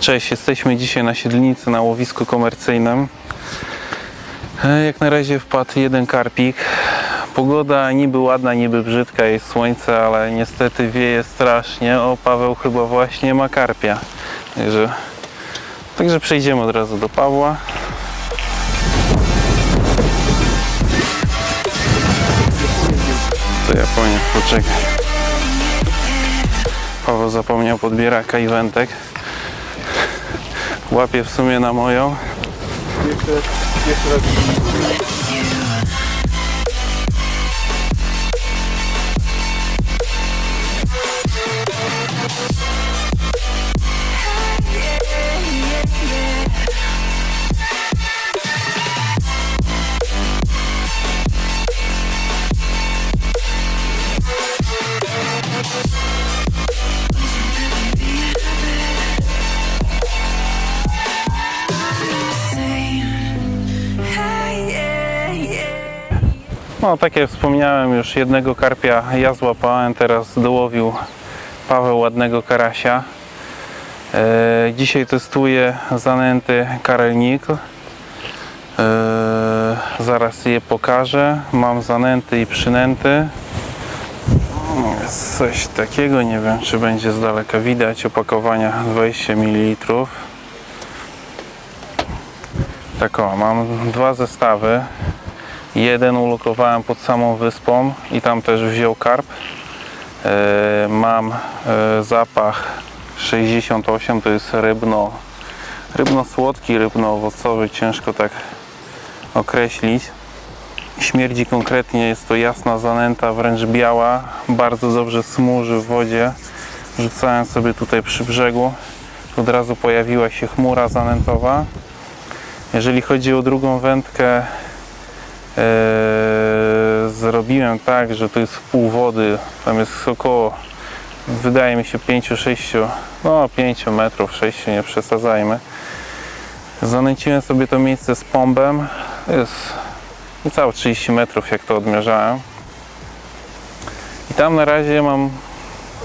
Cześć, jesteśmy dzisiaj na Siedlnicy na łowisku komercyjnym. E, Jak na razie wpadł jeden karpik. Pogoda niby ładna, niby brzydka, jest słońce, ale niestety wieje strasznie. O, Paweł chyba właśnie ma karpia. Także, także przejdziemy od razu do Pawła. To ja powiem, poczekaj. Paweł zapomniał podbieraka i. Łapię w sumie na moją. Hey, No, tak jak wspomniałem, już jednego karpia ja złapałem, teraz dołowił Paweł ładnego karasia. E, dzisiaj testuję zanęty karelnik. E, zaraz je pokażę. Mam zanęty i przynęty. Jest coś takiego, nie wiem czy będzie z daleka widać. Opakowania 20 ml. Tak o, mam dwa zestawy. Jeden ulokowałem pod samą wyspą i tam też wziął karp. E, mam e, zapach 68, to jest rybno, rybno-słodki, rybno-owocowy, ciężko tak określić. Śmierdzi konkretnie, jest to jasna zanęta, wręcz biała, bardzo dobrze smuży w wodzie. Rzucałem sobie tutaj przy brzegu, od razu pojawiła się chmura zanętowa. Jeżeli chodzi o drugą wędkę, zrobiłem tak, że to jest pół wody, tam jest około, wydaje mi się 5-6, no 5 metrów, 6 nie przesadzajmy. Zanęciłem sobie to miejsce z pombem, jest niecałe 30 metrów jak to odmierzałem. I tam na razie mam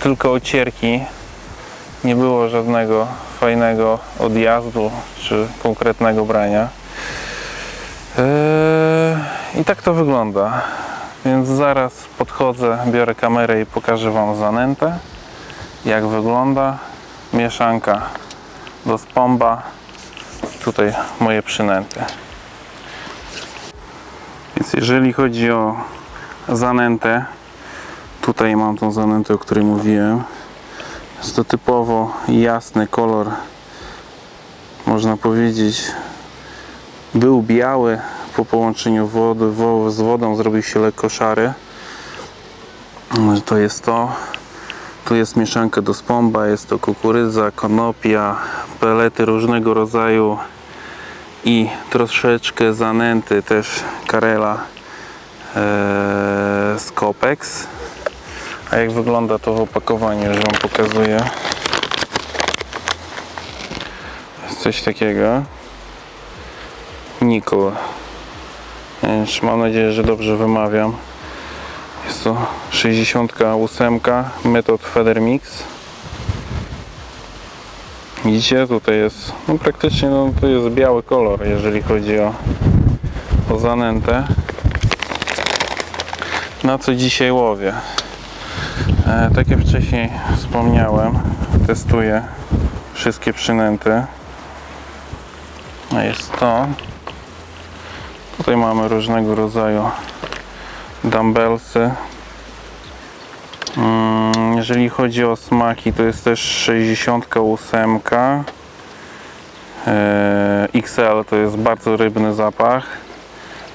tylko ocierki, nie było żadnego fajnego odjazdu czy konkretnego brania. Eee, I tak to wygląda. Więc zaraz podchodzę, biorę kamerę i pokażę Wam zanętę. Jak wygląda. Mieszanka do spomba. Tutaj moje przynęty. Więc jeżeli chodzi o zanętę, tutaj mam tą zanętę, o której mówiłem. Jest to typowo jasny kolor, można powiedzieć, był biały po połączeniu wody, wo, z wodą zrobił się lekko szary. To jest to. Tu jest mieszanka do spomba jest to kukurydza, konopia pelety różnego rodzaju i troszeczkę zanęty też karela e, z Copex. A jak wygląda to w opakowaniu już Wam pokazuję? Jest coś takiego. Nikol. Mam nadzieję, że dobrze wymawiam. Jest to 68 metod Feather Mix. Widzicie, tutaj jest no praktycznie no, to jest biały kolor, jeżeli chodzi o, o zanętę. Na co dzisiaj łowię? E, tak jak wcześniej wspomniałem, testuję wszystkie przynęty. A jest to Tutaj mamy różnego rodzaju dumbbellsy. Mm, Jeżeli chodzi o smaki, to jest też 68. E, XL to jest bardzo rybny zapach.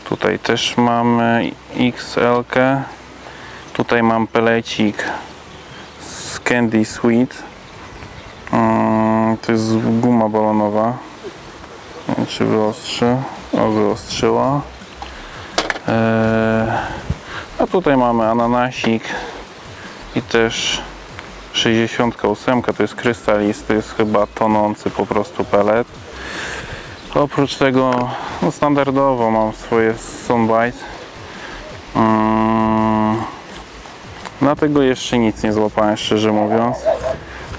Tutaj też mamy XL. -kę. Tutaj mam pelecik z Candy Sweet. Mm, To jest guma balonowa. Czy wyostrzy. O, wyostrzyło. Eee, a tutaj mamy ananasik i też 68 to jest krystalisty, jest chyba tonący po prostu pelet. Oprócz tego no standardowo mam swoje Sunbite. Mm, dlatego jeszcze nic nie złapałem szczerze mówiąc.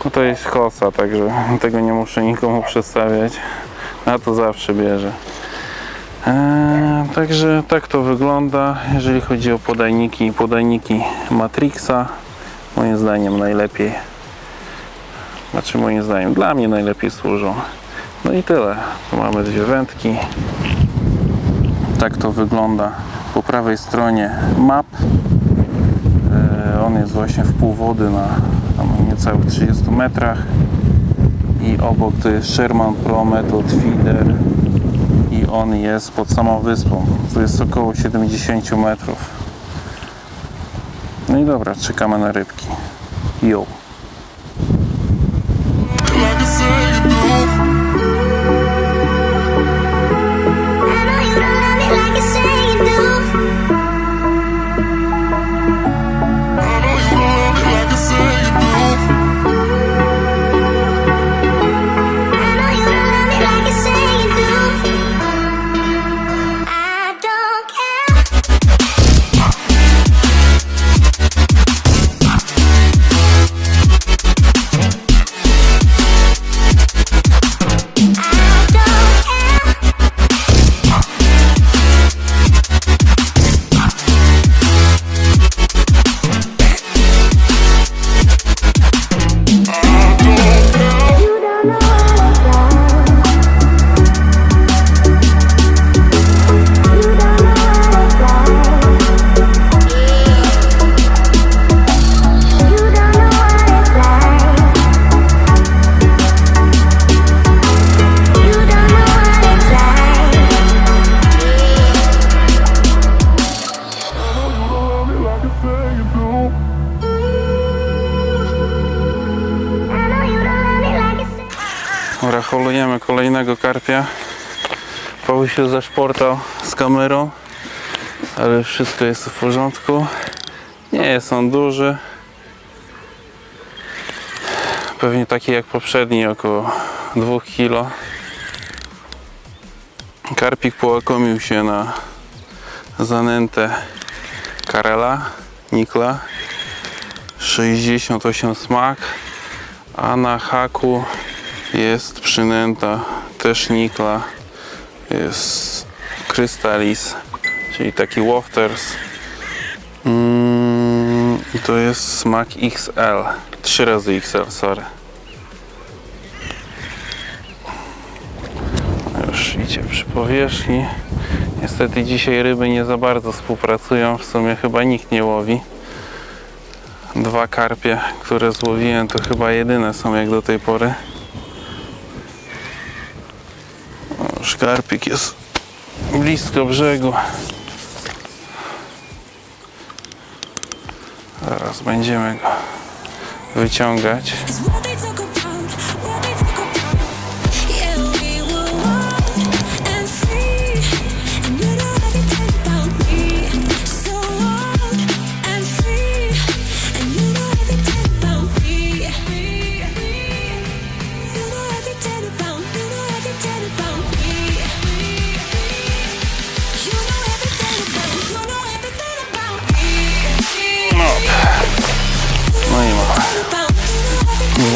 No to jest kosa, także tego nie muszę nikomu przedstawiać. A to zawsze bierze. Eee, także tak to wygląda, jeżeli chodzi o podajniki. Podajniki Matrixa, moim zdaniem najlepiej. Znaczy moim zdaniem, dla mnie najlepiej służą. No i tyle. Tu mamy dwie wędki. Tak to wygląda. Po prawej stronie map. E, On jest właśnie w pół wody na tam niecałych 30 metrach. I obok to jest Sherman Pro Method Feeder. I on jest pod samą wyspą. To jest około 70 metrów. No i dobra, czekamy na rybki. Yo. Się zaszportał z kamerą, ale wszystko jest w porządku. Nie jest on duży. Pewnie taki jak poprzedni, około 2 kg. Karpik połakomił się na zanętę Karela, Nikla. 68 smak, a na haku jest przynęta też nikla jest Crystalis czyli taki Wafters. Mm, i to jest smak XL 3 razy XL, sorry. Już idzie przy powierzchni. Niestety dzisiaj ryby nie za bardzo współpracują w sumie chyba nikt nie łowi. Dwa karpie, które złowiłem to chyba jedyne są jak do tej pory Szkarpik jest blisko brzegu. Zaraz będziemy go wyciągać.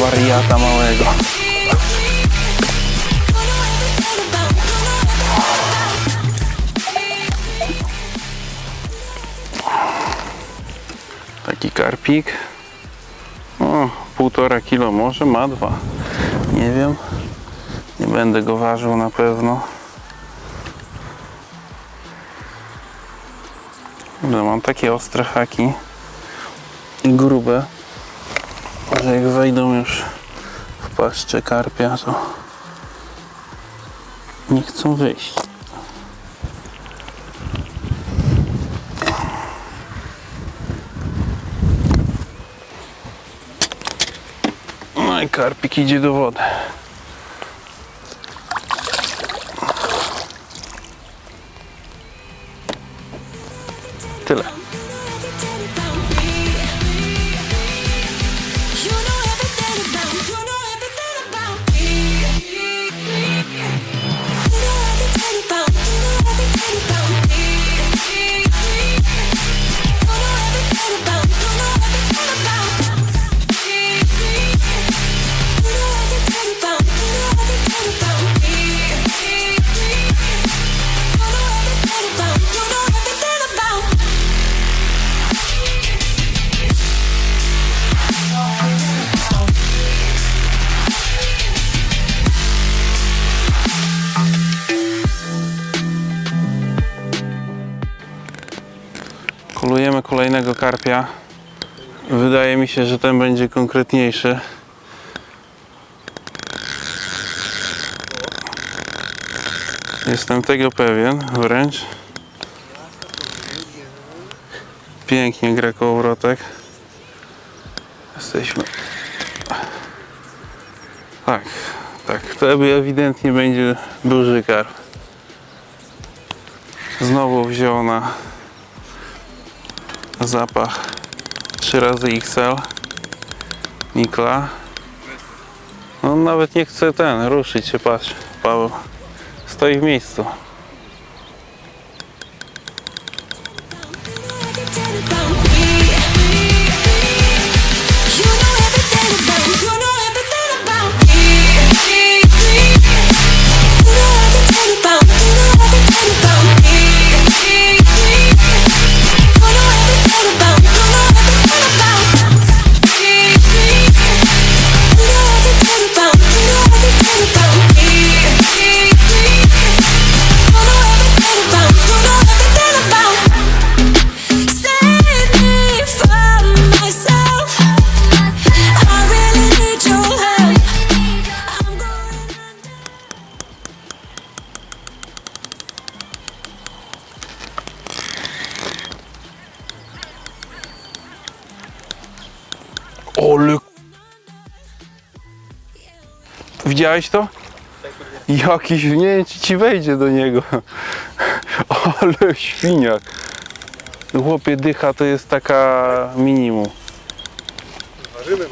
Wariata małego. Taki karpik. O, półtora kilo może, ma dwa. Nie wiem. Nie będę go ważył na pewno. No, mam takie ostre haki. I grube. Że jak wejdą już w paszczę karpia, to nie chcą wyjść. No i karpik idzie do wody. Się, że ten będzie konkretniejszy. Jestem tego pewien, wręcz. Pięknie gra kołowrotek. Jesteśmy. Tak, tak. To ewidentnie będzie duży karp. Znowu wziął na zapach 3 razy XL Nikla. No nawet nie chce ten ruszyć się, patrz, Paweł. Stoi w miejscu. Widziałeś to? Jakiś, nie czy ci wejdzie do niego. Ale świniak. Chłopie dycha to jest taka minimum. Ważymy.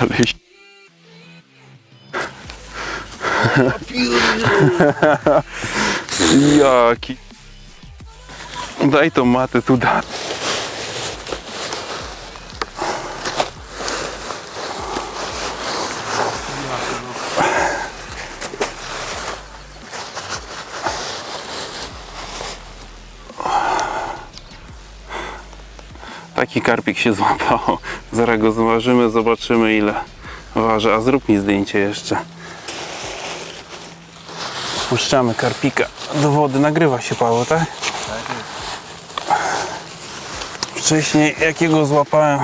Ale Jaki. Matę tu da. Taki karpik się złapał. Zaraz go zważymy, zobaczymy ile waży. A zrób mi zdjęcie jeszcze. Puszczamy karpika do wody. Nagrywa się Paweł, tak? Wcześniej jakiego złapałem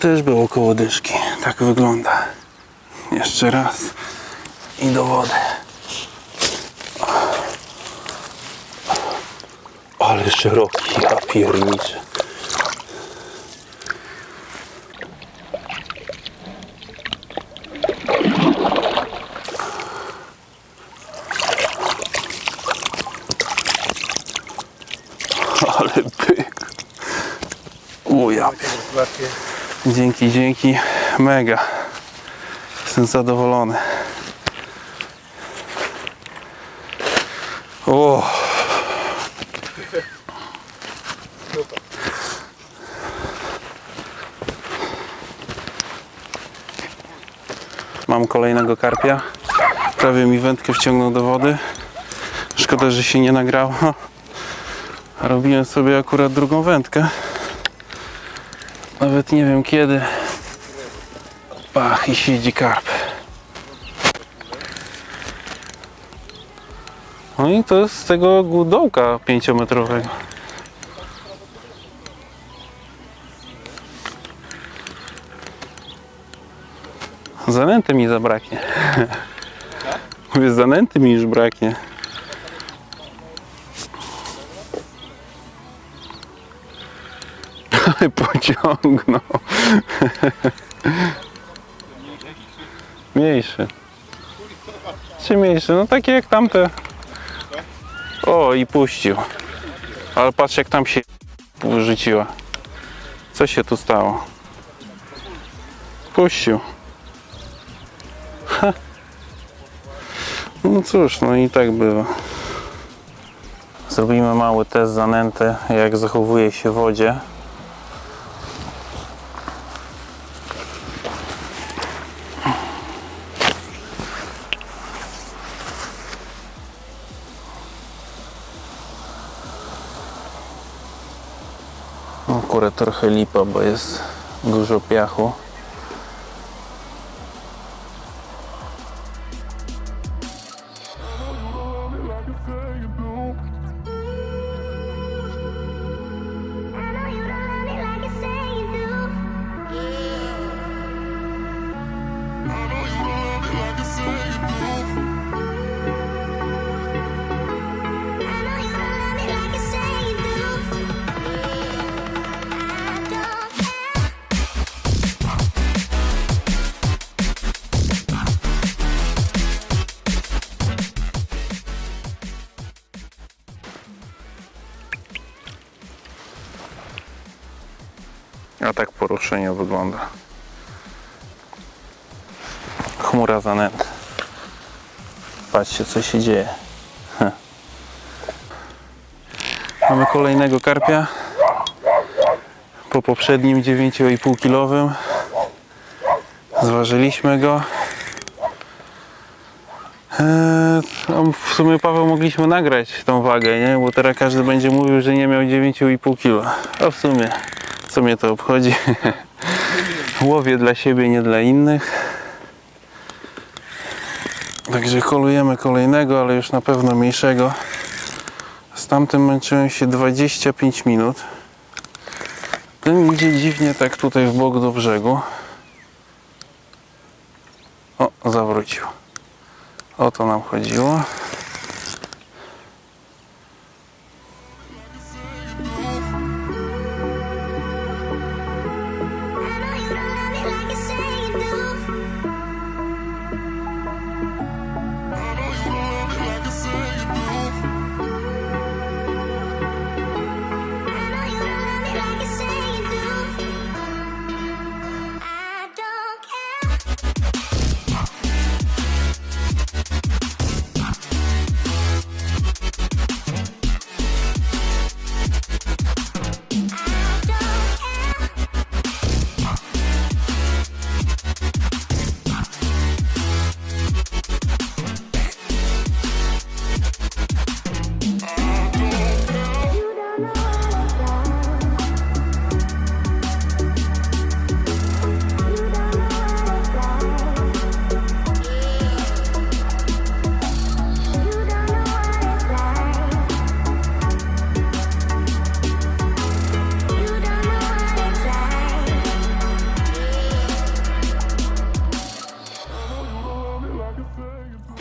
też było koło dyszki. Tak wygląda. Jeszcze raz. I do wody. Ale szeroki, ja pierniczę. Ale byk. O ja. Gratulacje. Dzięki, dzięki. Mega. Jestem zadowolony. O. Mam kolejnego karpia. Prawie mi wędkę wciągnął do wody. Szkoda, że się nie nagrało. Robiłem sobie akurat drugą wędkę. Nawet nie wiem kiedy. Pach i siedzi karp. No i to jest z tego dołka pięciometrowego. Zanęty mi zabraknie. Mówię, zanęty mi już braknie. Pociągnął. Mniejszy. Czy mniejszy? No takie jak tamte. O i puścił. Ale patrz jak tam się rzuciła. Co się tu stało? Puścił. No cóż, no i tak bywa. Zrobimy mały test zanęty, jak zachowuje się w wodzie. Akurat trochę lipa, bo jest dużo piachu. A poruszenie wygląda. Chmura zanęt. Patrzcie co się dzieje. Mamy kolejnego karpia. Po poprzednim 9,5 kilowym. Zważyliśmy go. Eee, no, w sumie Paweł mogliśmy nagrać tą wagę, nie? Bo teraz każdy będzie mówił, że nie miał 9,5 kg. A w sumie, co mnie to obchodzi? Łowię dla siebie, nie dla innych. Także kolujemy kolejnego, ale już na pewno mniejszego. Z tamtym męczyłem się 25 minut. Ten idzie dziwnie tak tutaj w bok do brzegu. O, zawrócił. O to nam chodziło.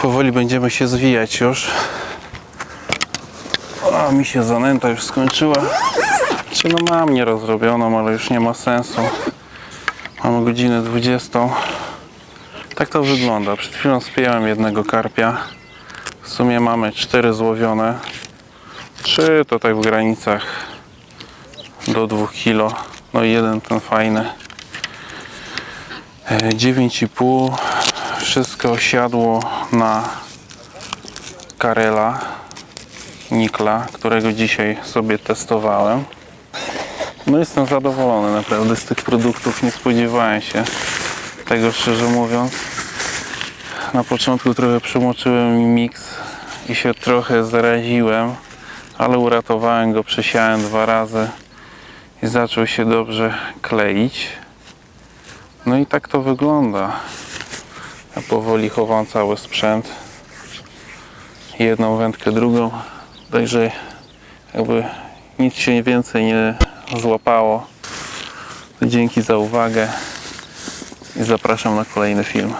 Powoli będziemy się zwijać już. A mi się zanęta już skończyła. Czy no mam nierozrobioną, ale już nie ma sensu. Mamy godzinę 20. Tak to wygląda. Przed chwilą spiąłem jednego karpia. W sumie mamy cztery złowione. Trzy to tak w granicach do 2 kg. No i jeden ten fajny. E, 9,5 wszystko siadło na Karela Nikla, którego dzisiaj sobie testowałem. No jestem zadowolony naprawdę z tych produktów. Nie spodziewałem się tego szczerze mówiąc. Na początku trochę przemoczyłem mi miks i się trochę zaraziłem, ale uratowałem go, przesiałem dwa razy i zaczął się dobrze kleić. No i tak to wygląda. Powoli chowam cały sprzęt. Jedną wędkę, drugą. Także jakby nic się więcej nie złapało. Dzięki za uwagę i zapraszam na kolejny film.